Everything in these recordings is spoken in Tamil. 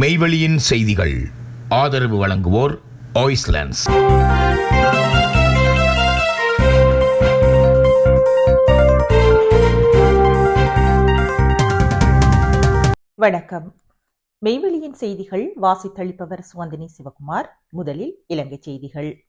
மெய்வெளியின் செய்திகள். ஆதரவு வழங்குவோர் ஆய்ஸ்லாண்ட்ஸ் வணக்கம். மெய்வெளியின் செய்திகள் வாசித்தளிப்பவர் சுவந்தினி சிவகுமார். முதலில் இலங்கை செய்திகள்.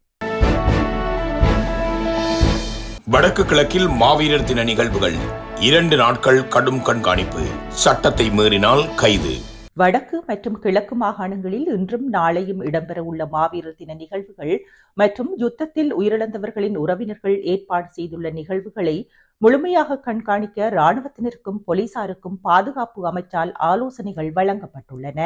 வடக்கு கிழக்கில் மாவீரர் தின நிகழ்வுகள். இரண்டு நாட்கள் கடும் கண்காணிப்பு. சட்டத்தை மீறினால் கைது. வடக்கு மற்றும் கிழக்கு மாகாணங்களில் இன்றும் நாளையும் இடம்பெறவுள்ள மாவீரர் தின நிகழ்வுகள் மற்றும் யுத்தத்தில் உயிரிழந்தவர்களின் உறவினர்கள் ஏற்பாடு செய்துள்ள நிகழ்வுகளை முழுமையாக கண்காணிக்க இராணுவத்தினருக்கும் போலீசாருக்கும் பாதுகாப்பு அமைச்சால் ஆலோசனைகள் வழங்கப்பட்டுள்ளன.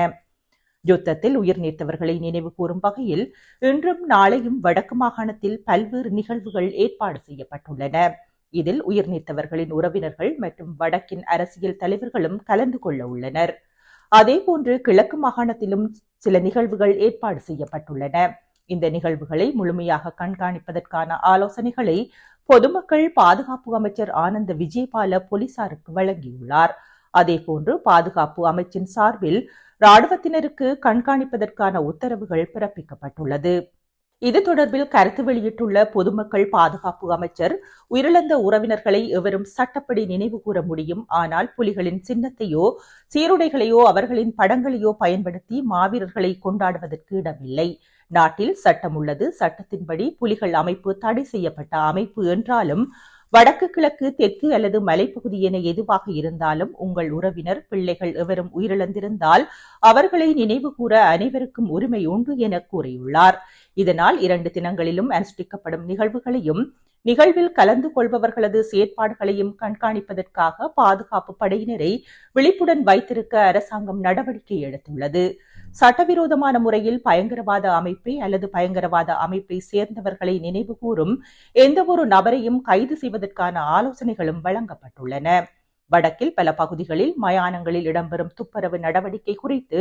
யுத்தத்தில் உயிர் நீத்தவர்களை நினைவு கூறும் வகையில் இன்றும் நாளையும் வடக்கு மாகாணத்தில் பல்வேறு நிகழ்வுகள் ஏற்பாடு செய்யப்பட்டுள்ளன. இதில் உயிர் நீத்தவர்களின் உறவினர்கள் மற்றும் வடக்கின் அரசியல் தலைவர்களும் கலந்து கொள்ள உள்ளனர். அதேபோன்று கிழக்கு மாகாணத்திலும் சில நிகழ்வுகள் ஏற்பாடு செய்யப்பட்டுள்ளன. இந்த நிகழ்வுகளை முழுமையாக கண்காணிப்பதற்கான ஆலோசனைகளை பொதுமக்கள் பாதுகாப்பு அமைச்சர் ஆனந்த விஜயபால போலீசாருக்கு வழங்கியுள்ளார். அதேபோன்று பாதுகாப்பு அமைச்சின் சார்பில் ராணுவத்தினருக்கு கண்காணிப்பதற்கான உத்தரவுகள் பிறப்பிக்கப்பட்டுள்ளது. இது தொடர்பில் கருத்து வெளியிட்டுள்ள பொதுமக்கள் பாதுகாப்பு அமைச்சர் உயிரிழந்த உறவினர்களை எவரும் சட்டப்படி நினைவு கூற முடியும். ஆனால் புலிகளின் சின்னத்தையோ சீருடைகளையோ அவர்களின் படங்களையோ பயன்படுத்தி மாவீரர்களை கொண்டாடுவதற்கு இடமில்லை. நாட்டில் சட்டம் உள்ளது. சட்டத்தின்படி புலிகள் அமைப்பு தடை செய்யப்பட்ட அமைப்பு என்றாலும் வடக்கு கிழக்கு தெற்கு அல்லது மலைப்பகுதி என எதுவாக இருந்தாலும் உங்கள் உறவினர் பிள்ளைகள் எவரும் உயிரிழந்திருந்தால் அவர்களை நினைவு கூற அனைவருக்கும் உரிமை உண்டு என கூறியுள்ளார். இதனால் இரண்டு தினங்களிலும் அனுஷ்டிக்கப்படும் நிகழ்வுகளையும் நிகழ்வில் கலந்து கொள்பவர்களது செயற்பாடுகளையும் கண்காணிப்பதற்காக பாதுகாப்பு படையினரை விழிப்புடன் வைத்திருக்க அரசாங்கம் நடவடிக்கை எடுத்துள்ளது. சட்டவிரோதமான முறையில் பயங்கரவாத அமைப்பை அல்லது பயங்கரவாத அமைப்பை சேர்ந்தவர்களை நினைவு கூறும் எந்தவொரு நபரையும் கைது செய்வதற்கான ஆலோசனைகளும் வழங்கப்பட்டுள்ளன. வடக்கில் பல பகுதிகளில் மயானங்களில் இடம்பெறும் துப்புரவு நடவடிக்கை குறித்து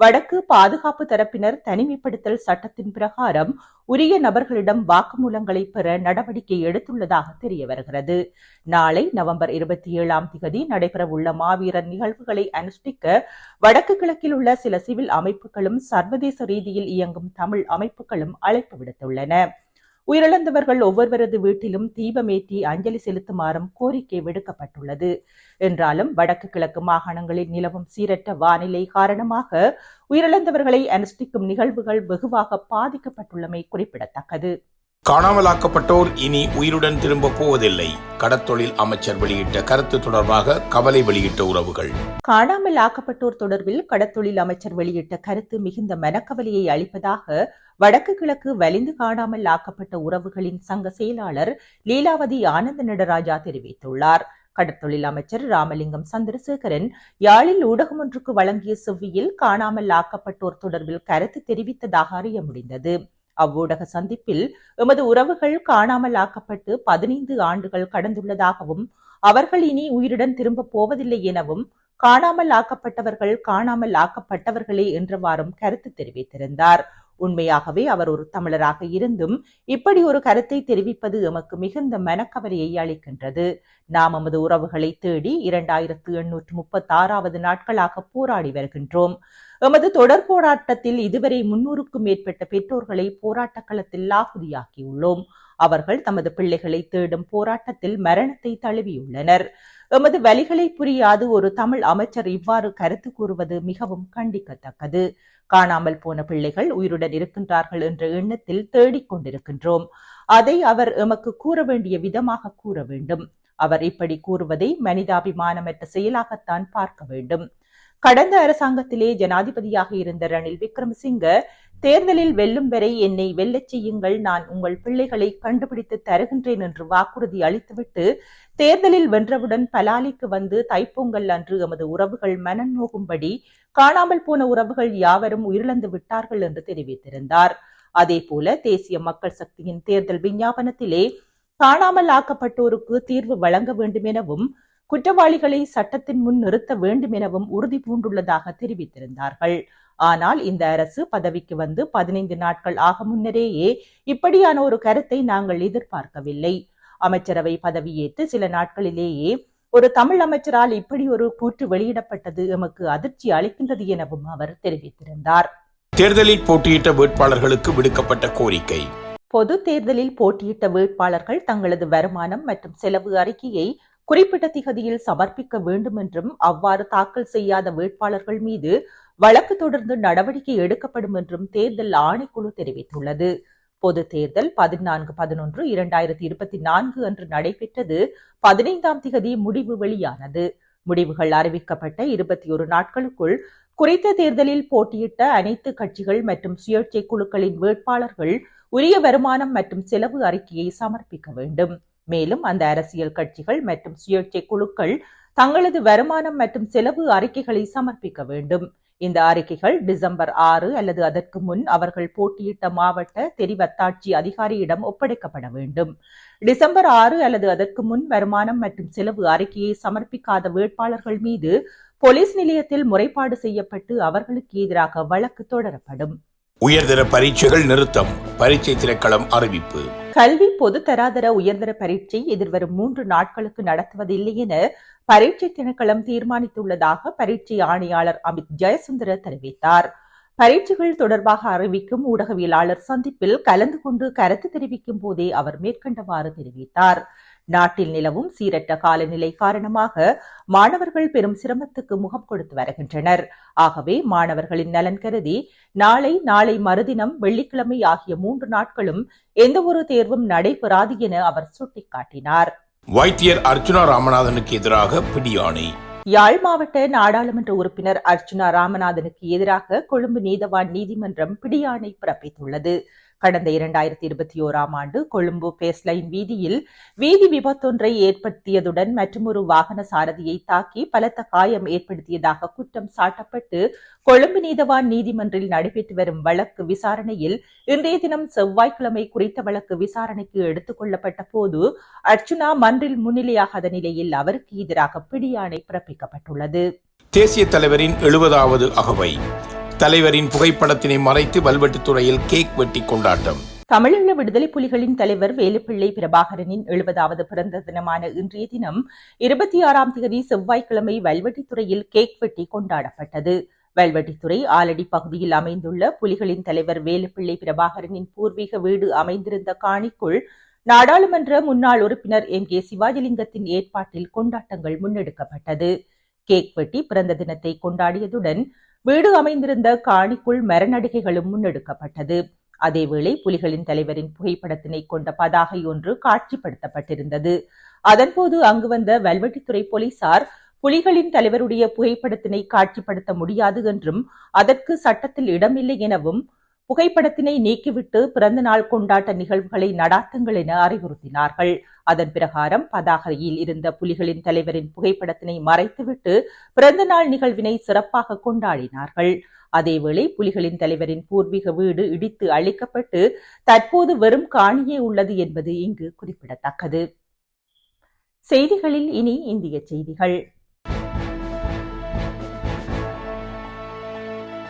வடக்கு பாதுகாப்பு தரப்பினர் தனிமைப்படுத்தல் சட்டத்தின் பிரகாரம் உரிய நபர்களிடம் வாக்குமூலங்களை பெற நடவடிக்கை எடுத்துள்ளதாக தெரிய வருகிறது. நாளை நவம்பர் இருபத்தி ஏழாம் திகதி நடைபெறவுள்ள மாவீரர் நிகழ்வுகளை அனுஷ்டிக்க வடக்கு கிழக்கில் உள்ள சில சிவில் அமைப்புகளும் சர்வதேச ரீதியில் இயங்கும் தமிழ் அமைப்புகளும் அழைப்பு விடுத்துள்ளன. உயிரிழந்தவர்கள் ஒவ்வொருவரது வீட்டிலும் தீபமேற்றி அஞ்சலி செலுத்துமாறும் கோரிக்கை விடுக்கப்பட்டுள்ளது. என்றாலும் வடக்கு கிழக்கு மாகாணங்களில் நிலவும் சீரற்ற வானிலை காரணமாக உயிரிழந்தவர்களை அனுஷ்டிக்கும் நிகழ்வுகள் வெகுவாக பாதிக்கப்பட்டுள்ளமை குறிப்பிடத்தக்கது. காணாமலாக்கப்பட்டோர் இனி உயிருடன் திரும்ப போவதில்லை கடத்தொழில் அமைச்சர் வெளியிட்ட கருத்து தொடர்பாக கவலை வெளியிட்ட உறவுகள். காணாமல் ஆக்கப்பட்டோர் தொடர்பில் கடத்தொழில் அமைச்சர் வெளியிட்ட கருத்து மிகுந்த மனக்கவலையை அளிப்பதாக வடக்கு கிழக்கு வலிந்து காணாமல் ஆக்கப்பட்ட உறவுகளின் சங்க செயலாளர் லீலாவதி ஆனந்த நடராஜா தெரிவித்துள்ளார். கடற்தொழில் அமைச்சர் ராமலிங்கம் சந்திரசேகரன் யாழில் ஊடகம் ஒன்றுக்கு வழங்கிய செவ்வியில் காணாமல் ஆக்கப்பட்டோர் தொடர்பில் கருத்து தெரிவித்ததாக அறிய முடிந்தது. அவ்வூடக சந்திப்பில் எமது உறவுகள் காணாமல் ஆக்கப்பட்டு பதினைந்து ஆண்டுகள் கடந்துள்ளதாகவும் அவர்கள் இனி உயிருடன் திரும்ப போவதில்லை எனவும் காணாமல் ஆக்கப்பட்டவர்கள் காணாமல் ஆக்கப்பட்டவர்களே என்றவாறும் கருத்து தெரிவித்திருந்தார். உண்மையாகவே அவர் ஒரு தமிழராக இருந்தும் இப்படி ஒரு கருத்தை தெரிவிப்பது எமக்கு மிகுந்த மனக்கவலையை அளிக்கின்றது. நாம் நமது உறவுகளை தேடி இரண்டாயிரத்து எண்ணூற்று முப்பத்தி ஆறாவது நாட்களாக போராடி வருகின்றோம். எமது தொடர் போராட்டத்தில் இதுவரை முன்னூறுக்கும் மேற்பட்ட பெற்றோர்களை போராட்ட களத்தில் லாகுதியாக்கியுள்ளோம். அவர்கள் தமது பிள்ளைகளை தேடும் போராட்டத்தில் மரணத்தை தழுவியுள்ளனர். எமது வழிகளை புரியாது ஒரு தமிழ் அமைச்சர் இவ்வாறு கருத்து கூறுவது மிகவும் கண்டிக்கத்தக்கது. காணாமல் போன பிள்ளைகள் உயிருடன் இருக்கின்றார்கள் என்ற எண்ணத்தில் தேடிக் கொண்டிருக்கின்றோம். அதை அவர் எமக்கு கூற வேண்டிய விதமாக கூற வேண்டும். அவர் இப்படி கூறுவதை மனிதாபிமானமற்ற செயலாகத்தான் பார்க்க வேண்டும். கடந்த அரசாங்கத்திலே ஜனாதிபதியாக இருந்த ரணில் விக்ரமசிங்க தேர்தலில் வெல்லும் வரை என்னை வெல்லச் செய்யுங்கள். நான் உங்கள் பிள்ளைகளை கண்டுபிடித்து தருகின்றேன் என்று வாக்குறுதி அளித்துவிட்டு தேர்தலில் வென்றவுடன் பலாலிக்கு வந்து தைப்பொங்கல் அன்று எமது உறவுகள் மனம் நோகும்படி காணாமல் போன உறவுகள் யாவரும் உயிரிழந்து விட்டார்கள் என்று தெரிவித்திருந்தார். அதே போல தேசிய மக்கள் சக்தியின் தேர்தல் விஞ்ஞாபனத்திலே காணாமல் ஆக்கப்பட்டோருக்கு தீர்வு வழங்க வேண்டும் எனவும் குற்றவாளிகளை சட்டத்தின் முன் நிறுத்த வேண்டும் எனவும் உறுதி பூண்டுள்ளதாக தெரிவித்திருந்தார்கள். ஆனால் இந்த அரசு பதவிக்கு வந்து பதினைந்து நாட்கள் ஆக முன்னரேயே இப்படியான ஒரு கருத்தை நாங்கள் எதிர்பார்க்கவில்லை. அமைச்சரவை பதவியேற்று சில நாட்களிலேயே ஒரு தமிழ் அமைச்சரால் இப்படி ஒரு கூற்று வெளியிடப்பட்டது எமக்கு அதிர்ச்சி அளிக்கின்றது எனவும் அவர் தெரிவித்திருந்தார். தேர்தலில் போட்டியிட்ட வேட்பாளர்களுக்கு விடுக்கப்பட்ட கோரிக்கை. பொது தேர்தலில் போட்டியிட்ட வேட்பாளர்கள் தங்களது வருமானம் மற்றும் செலவு அறிக்கையை குறிப்பிட்ட திகதியில் சமர்ப்பிக்க வேண்டும் என்றும் அவ்வாறு தாக்கல் செய்யாத வேட்பாளர்கள் மீது வழக்கு தொடர்ந்து நடவடிக்கை எடுக்கப்படும் என்றும் தேர்தல் ஆணைக்குழு தெரிவித்துள்ளது. பொது தேர்தல் பதினான்கு பதினொன்று இரண்டாயிரத்தி இருபத்தி நான்கு அன்று நடைபெற்றது. பதினைந்தாம் திகதி முடிவு வெளியானது. முடிவுகள் அறிவிக்கப்பட்ட இருபத்தி ஒரு நாட்களுக்குள் குறித்த தேர்தலில் போட்டியிட்ட அனைத்து கட்சிகள் மற்றும் சுயேட்சை குழுக்களின் வேட்பாளர்கள் உரிய வருமானம் மற்றும் செலவு அறிக்கையை சமர்ப்பிக்க வேண்டும். மேலும் அந்த அரசியல் கட்சிகள் மற்றும் சுயேட்சை குழுக்கள் தங்களது வருமானம் மற்றும் செலவு அறிக்கைகளை சமர்ப்பிக்க வேண்டும். இந்த அறிக்கைகள் டிசம்பர் ஆறு அல்லது அதற்கு முன் அவர்கள் போட்டியிட்ட மாவட்ட தெரிவத்தாட்சி அதிகாரியிடம் ஒப்படைக்கப்பட வேண்டும். டிசம்பர் ஆறு அல்லது அதற்கு முன் வருமானம் மற்றும் செலவு அறிக்கையை சமர்ப்பிக்காத வேட்பாளர்கள் மீது போலீஸ் நிலையத்தில் முறைப்பாடு செய்யப்பட்டு அவர்களுக்கு எதிராக வழக்கு தொடரப்படும். உயர்தர பரீட்சைகள் நிறுத்தம். பரீட்சை திரைக்களம் அறிவிப்பு. கல்வி பொது தராதர உயர்தர பரீட்சை எதிர்வரும் மூன்று நாட்களுக்கு நடத்துவதில்லை என பரீட்சை திணைக்களம் தீர்மானித்துள்ளதாக பரீட்சை ஆணையாளர் அமித் ஜெயசுந்தர தெரிவித்தார். பரீட்சைகள் தொடர்பாக அறிவிக்கும் ஊடகவியலாளர் சந்திப்பில் கலந்து கொண்டு கருத்து தெரிவிக்கும் போதே அவர் மேற்கண்டவாறு தெரிவித்தார். நாட்டில் நிலவும் சீரற்ற காலநிலை காரணமாக மாணவர்கள் பெரும் சிரமத்துக்கு முகம் கொடுத்து வருகின்றனர். ஆகவே மாணவர்களின் நலன் கருதி நாளை நாளை மறுதினம் வெள்ளிக்கிழமை ஆகிய மூன்று நாட்களும் எந்தவொரு தேர்வும் நடைபெறாது என அவர் சுட்டிக்காட்டினார். வைத்தியர் அர்ச்சுனா ராமநாதனுக்கு எதிராக பிடியாணை. யாழ் மாவட்ட நாடாளுமன்ற உறுப்பினர் அர்ச்சுனா ராமநாதனுக்கு எதிராக கொழும்பு நீதவான் நீதிமன்றம் பிடியாணை பிறப்பித்துள்ளது. கடந்த இரண்டாயிரத்தி இருபத்தி ஓராம் ஆண்டு கொழும்பு பேஸ்லைன் வீதியில் வீதி விபத்தொன்றை ஏற்படுத்தியதுடன் மற்றொரு வாகன சாரதியை தாக்கி பலத்த காயம் ஏற்படுத்தியதாக குற்றம் சாட்டப்பட்டு கொழும்பு நீதவான் நீதிமன்றில் நடைபெற்று வரும் வழக்கு விசாரணையில் இன்றைய தினம் செவ்வாய்க்கிழமை குறித்த வழக்கு விசாரணைக்கு எடுத்துக் கொள்ளப்பட்ட போது அர்ச்சுனா மன்றில் முன்னிலையாகாத நிலையில் அவருக்கு எதிராக பிடியாணை பிறப்பிக்கப்பட்டுள்ளது. தேசிய தலைவரின் எழுபதாவது அகவை. தலைவரின் புகைப்படத்தினை மறைத்து வல்வெட்டுத்துறையில் கேக் வெட்டி கொண்டாட்டம். தமிழீழ விடுதலை புலிகளின் தலைவர் வேலுப்பிள்ளை பிரபாகரனின் எழுபதாவது பிறந்த தினமான இன்றைய தினம் இருபத்தி ஆறாம் தேதி செவ்வாய்க்கிழமை வல்வெட்டித்துறையில் கேக் வெட்டி கொண்டாடப்பட்டது. வல்வெட்டித்துறை ஆலடி பகுதியில் அமைந்துள்ள புலிகளின் தலைவர் வேலுப்பிள்ளை பிரபாகரனின் பூர்வீக வீடு அமைந்திருந்த காணிக்குள் நாடாளுமன்ற முன்னாள் உறுப்பினர் எம். கே. சிவாஜிலிங்கத்தின் ஏற்பாட்டில் கொண்டாட்டங்கள் முன்னெடுக்கப்பட்டது. கேக் வெட்டி பிறந்த தினத்தை கொண்டாடியதுடன் வீடு அமைந்திருந்த காணிக்குள் மரநடிகைகளும் முன்னெடுக்கப்பட்டது. அதேவேளை புலிகளின் தலைவரின் புகைப்படத்தினை கொண்ட பதாகை ஒன்று காட்சிப்படுத்தப்பட்டிருந்தது. அதன்போது அங்கு வந்த வல்வெட்டித்துறை போலீசார் புலிகளின் தலைவருடைய புகைப்படத்தினை காட்சிப்படுத்த முடியாது என்றும் அதற்கு சட்டத்தில் இடமில்லை எனவும் புகைப்படத்தினை நீக்கிவிட்டு பிறந்த நாள் கொண்டாட்ட நிகழ்வுகளை நடாத்துங்கள் என அறிவுறுத்தினார்கள். அதன் பிரகாரம் பதாகையில் இருந்த புலிகளின் தலைவரின் புகைப்படத்தினை மறைத்துவிட்டு பிறந்த நாள் நிகழ்வினை சிறப்பாக கொண்டாடினார்கள். அதேவேளை புலிகளின் தலைவரின் பூர்வீக வீடு இடித்து அழிக்கப்பட்டு தற்போது வெறும் காணியே உள்ளது என்பது இங்கு குறிப்பிடத்தக்கது. செய்திகளில் இனி இந்திய செய்திகள்.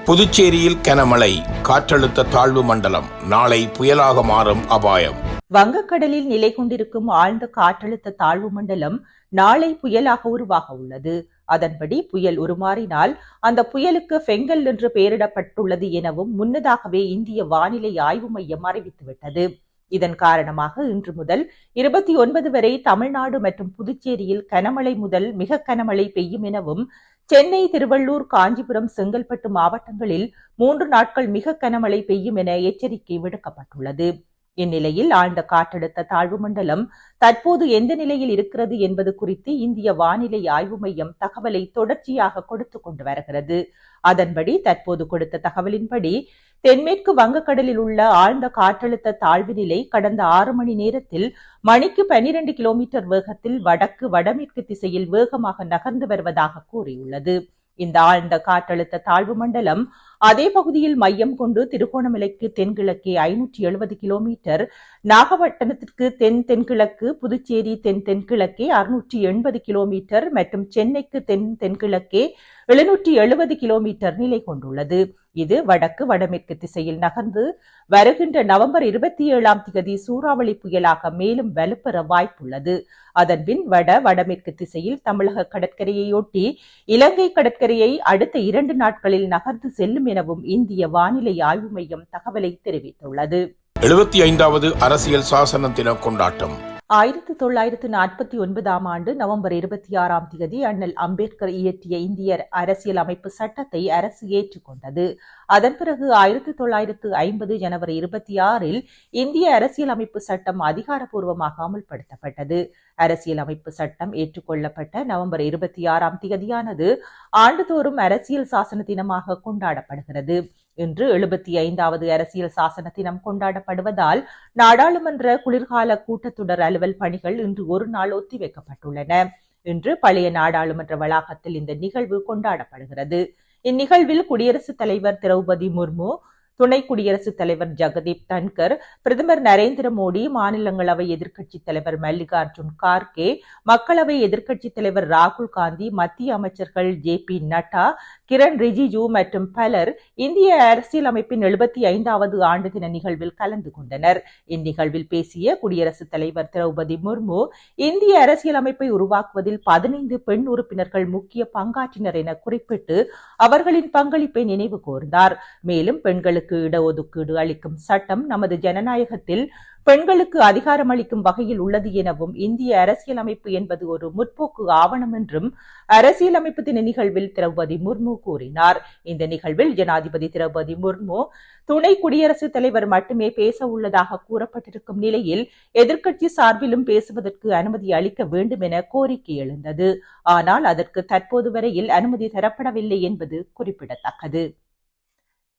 புதுச்சேரியில் கனமழை காற்றழுத்த தாழ்வு மண்டலம் நாளை புயலாக மாறும் அபாயம். வங்கக்கடலில் நிலை கொண்டிருக்கும் ஆழ்ந்த காற்றழுத்த தாழ்வு மண்டலம் நாளை புயலாக உருவாக உள்ளது. அதன்படி புயல் உருமாறினால் அந்த புயலுக்கு பெங்கல் என்று பெயரிடப்பட்டுள்ளது எனவும் முன்னதாகவே இந்திய வானிலை ஆய்வு மையம் அறிவித்துவிட்டது. இதன் காரணமாக இன்று முதல் இருபத்தி ஒன்பது வரை தமிழ்நாடு மற்றும் புதுச்சேரியில் கனமழை முதல் மிக கனமழை பெய்யும் எனவும் சென்னை திருவள்ளூர் காஞ்சிபுரம் செங்கல்பட்டு மாவட்டங்களில் மூன்று நாட்கள் மிக கனமழை பெய்யும் என எச்சரிக்கை விடுக்கப்பட்டுள்ளது. இந்நிலையில் ஆழ்ந்த காற்றழுத்த தாழ்வு மண்டலம் தற்போது எந்த நிலையில் இருக்கிறது என்பது குறித்து இந்திய வானிலை ஆய்வு மையம் தகவலை தொடர்ச்சியாக கொடுத்து கொண்டு வருகிறது. அதன்படி தற்போது கொடுத்த தகவலின்படி தென்மேற்கு வங்கக்கடலில் உள்ள ஆழ்ந்த காற்றழுத்த தாழ்வு நிலை கடந்த ஆறு மணி நேரத்தில் மணிக்கு பனிரெண்டு கிலோமீட்டர் வேகத்தில் வடக்கு வடமேற்கு திசையில் வேகமாக நகர்ந்து வருவதாக கூறியுள்ளது. இந்த ஆழ்ந்த காற்றழுத்த தாழ்வு மண்டலம் அதே பகுதியில் மையம் கொண்டு திருகோணமலைக்கு தென்கிழக்கே ஐநூற்றி எழுபது கிலோமீட்டர் நாகப்பட்டினத்திற்கு தென் தென்கிழக்கு புதுச்சேரி தென் தென்கிழக்கே அறுநூற்றி எண்பது கிலோமீட்டர் மற்றும் சென்னைக்கு தென் தென்கிழக்கே எழுநூற்றி எழுபது கிலோமீட்டர் நிலை கொண்டுள்ளது. இது வடக்கு வடமேற்கு திசையில் நகர்ந்து வருகின்ற நவம்பர் இருபத்தி ஏழாம் தேதி சூறாவளி புயலாக மேலும் வலுப்பெற வாய்ப்புள்ளது. அதன்பின் வட வடமேற்கு திசையில் தமிழக கடற்கரையையொட்டி இலங்கை கடற்கரையை அடுத்த இரண்டு நாட்களில் நகர்ந்து செல்லும் எனவும் இந்திய வானிலை ஆய்வு மையம் தகவலை தெரிவித்துள்ளது. எழுபத்தி ஐந்தாவது அரசியல் சாசன தின கொண்டாட்டம். ஆயிரத்தி தொள்ளாயிரத்து நாற்பத்தி ஒன்பதாம் ஆண்டு நவம்பர் இருபத்தி ஆறாம் தேதி அண்ணல் அம்பேத்கர் இயற்றிய இந்திய அரசியல் அமைப்பு சட்டத்தை அரசு ஏற்றுக்கொண்டது. அதன் பிறகு ஆயிரத்தி தொள்ளாயிரத்து ஐம்பது ஜனவரி இருபத்தி ஆறில் இந்திய அரசியல் அமைப்பு சட்டம் அதிகாரப்பூர்வமாக அமல்படுத்தப்பட்டது. அரசியலமைப்பு சட்டம் ஏற்றுக்கொள்ளப்பட்ட நவம்பர் இருபத்தி ஆறாம் தேதியானது ஆண்டுதோறும் அரசியல் சாசன தினமாக கொண்டாடப்படுகிறது. இன்று எழுபத்தி ஐந்தாவது அரசியல் சாசன தினம் கொண்டாடப்படுவதால் நாடாளுமன்ற குளிர்கால கூட்டத்தொடர் அலுவல் பணிகள் இன்று ஒரு நாள் ஒத்திவைக்கப்பட்டுள்ளன. இன்று பழைய நாடாளுமன்ற வளாகத்தில் இந்த நிகழ்வு கொண்டாடப்படுகிறது. இந்நிகழ்வில் குடியரசுத் தலைவர் திரௌபதி முர்மு துணை குடியரசுத் தலைவர் ஜெகதீப் தன்கர் பிரதமர் நரேந்திர மோடி மாநிலங்களவை எதிர்க்கட்சித் தலைவர் மல்லிகார்ஜுன் கார்கே மக்களவை எதிர்க்கட்சித் தலைவர் ராகுல் காந்தி மத்திய அமைச்சர்கள் ஜே பி நட்டா கிரண் ரிஜிஜு மற்றும் பலர் இந்திய அரசியலமைப்பின் எழுபத்தி ஐந்தாவது ஆண்டு தின நிகழ்வில் கலந்து கொண்டனர். இந்நிகழ்வில் பேசிய குடியரசுத் தலைவர் திரௌபதி முர்மு இந்திய அரசியலமைப்பை உருவாக்குவதில் பதினைந்து பெண் உறுப்பினர்கள் முக்கிய பங்காற்றினர் என குறிப்பிட்டு அவர்களின் பங்களிப்பை நினைவு கூர்ந்தார். மேலும் பெண்களுக்கு இடஒதுக்கீடு அளிக்கும் சட்டம் நமது ஜனநாயகத்தில் பெண்களுக்கு அதிகாரம் அளிக்கும் வகையில் உள்ளது எனவும் இந்திய அரசியலமைப்பு என்பது ஒரு முற்போக்கு ஆவணம் என்றும் அரசியலமைப்பு தின நிகழ்வில் திரௌபதி முர்மு கூறினார். இந்த நிகழ்வில் ஜனாதிபதி திரௌபதி முர்மு துணை குடியரசுத் தலைவர் மட்டுமே பேச உள்ளதாக கூறப்பட்டிருக்கும் நிலையில் எதிர்க்கட்சி சார்பிலும் பேசுவதற்கு அனுமதி அளிக்க வேண்டும் என கோரிக்கை எழுந்தது. ஆனால் அதற்கு தற்போது வரையில் அனுமதி தரப்படவில்லை என்பது குறிப்பிடத்தக்கது.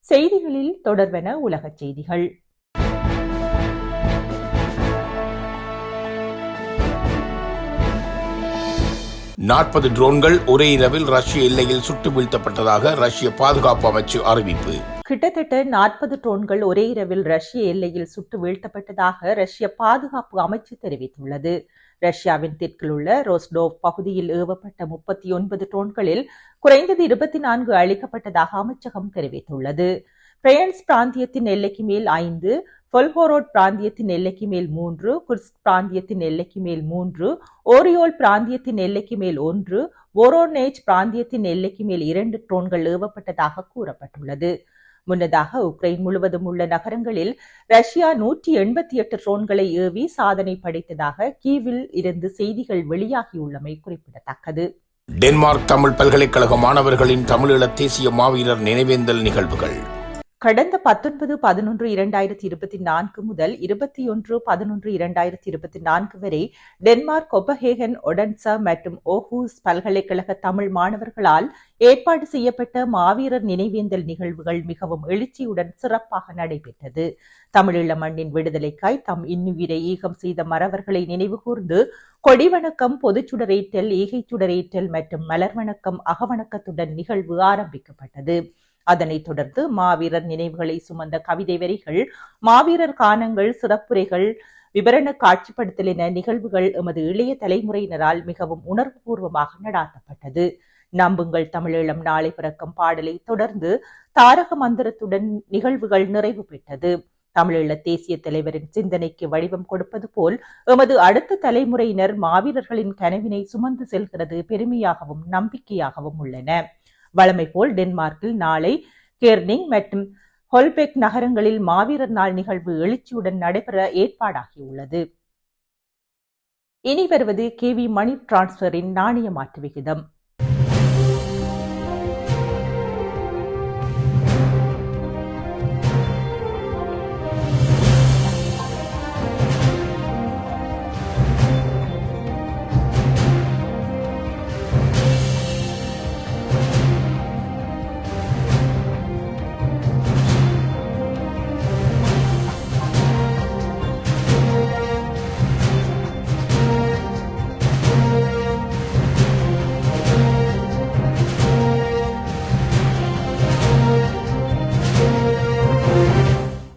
செய்திகளில் தொடர்வன உலகச் செய்திகள். நாற்பது ட்ரோன்கள் ஒரே இரவில் ரஷ்ய எல்லையில் சுட்டு வீழ்த்தப்பட்டதாக ரஷ்ய பாதுகாப்பு அமைச்சு அறிவிப்பு. கிட்டத்தட்ட நாற்பது ட்ரோன்கள் ஒரே இரவில் ரஷ்ய எல்லையில் சுட்டு வீழ்த்தப்பட்டதாக ரஷ்ய பாதுகாப்பு அமைச்சு தெரிவித்துள்ளது. ரஷ்யாவின் தெற்கில் உள்ள ரோஸ்டோவ் பகுதியில் ஏவப்பட்ட முப்பத்தி ஒன்பது ட்ரோன்களில் குறைந்தது இருபத்தி நான்கு அளிக்கப்பட்டதாக அமைச்சகம் தெரிவித்துள்ளது. பிரயன்ஸ் பிராந்தியத்தின் எல்லைக்கு மேல் ஐந்து பொல்கோரோட் பிராந்தியத்தின் எல்லைக்கு மேல் மூன்று குர்ஸ்க் பிராந்தியத்தின் எல்லைக்கு மேல் மூன்று ஓரியோல் பிராந்தியத்தின் எல்லைக்கு மேல் ஒன்று ஓரோனேஜ் பிராந்தியத்தின் எல்லைக்கு மேல் இரண்டு ட்ரோன்கள் ஏவப்பட்டதாக கூறப்பட்டுள்ளது. முன்னதாக உக்ரைன் முழுவதும் உள்ள நகரங்களில் ரஷ்யா நூற்றி எண்பத்தி எட்டு ட்ரோன்களை ஏவி சாதனை படைத்ததாக கீவில் இருந்து செய்திகள் வெளியாகியுள்ளமை குறிப்பிடத்தக்கது. டென்மார்க் தமிழ் பல்கலைக்கழக மாணவர்களின் தமிழீழ தேசிய மாவீரர் நினைவேந்தல் நிகழ்வுகள். கடந்த பத்தொன்பது பதினொன்று இரண்டாயிரத்தி இருபத்தி நான்கு முதல் இருபத்தி ஒன்று பதினொன்று இரண்டாயிரத்தி இருபத்தி நான்கு வரை டென்மார்க் கொப்பஹேகன் ஒடன்சா மற்றும் ஓஹூஸ் பல்கலைக்கழக தமிழ் மாணவர்களால் ஏற்பாடு செய்யப்பட்ட மாவீரர் நினைவேந்தல் நிகழ்வுகள் மிகவும் எழுச்சியுடன் சிறப்பாக நடைபெற்றது. தமிழீழ மண்ணின் விடுதலைக்காய் தம் இன்னுயிரை ஈகம் செய்த மறவர்களை நினைவுகூர்ந்து கொடிவணக்கம் பொதுச்சுடரேற்றல் ஈகைச் சுடரேற்றல் மற்றும் மலர் வணக்கம் அகவணக்கத்துடன் நிகழ்வு ஆரம்பிக்கப்பட்டது. அதனைத் தொடர்ந்து மாவீரர் நினைவுகளை சுமந்த கவிதை வரிகள் மாவீரர் கானங்கள் சிறப்புரைகள் விவரண காட்சிப்படுத்தல் என நிகழ்வுகள் எமது இளைய தலைமுறையினரால் மிகவும் உணர்வுபூர்வமாக நடாத்தப்பட்டது. நம்புங்கள் தமிழீழம் நாளை பிறக்கும் பாடலை தொடர்ந்து தாரக மந்திரத்துடன் நிகழ்வுகள் நிறைவு பெற்றது. தமிழீழ தேசிய தலைவரின் சிந்தனைக்கு வடிவம் கொடுப்பது போல் எமது அடுத்த தலைமுறையினர் மாவீரர்களின் கனவினை சுமந்து செல்கிறது பெருமையாகவும் நம்பிக்கையாகவும் உள்ளன. வழமை போல் டென்மார்க்கில் நாளை கேர்னிங் மற்றும் ஹொல்பெக் நகரங்களில் மாவீரர் நாள் நிகழ்வு எழுச்சியுடன் நடைபெற ஏற்பாடாகியுள்ளது. இனி வருவது கேவி மணி டிரான்ஸ்பரின் நாணய மாற்று விகிதம்.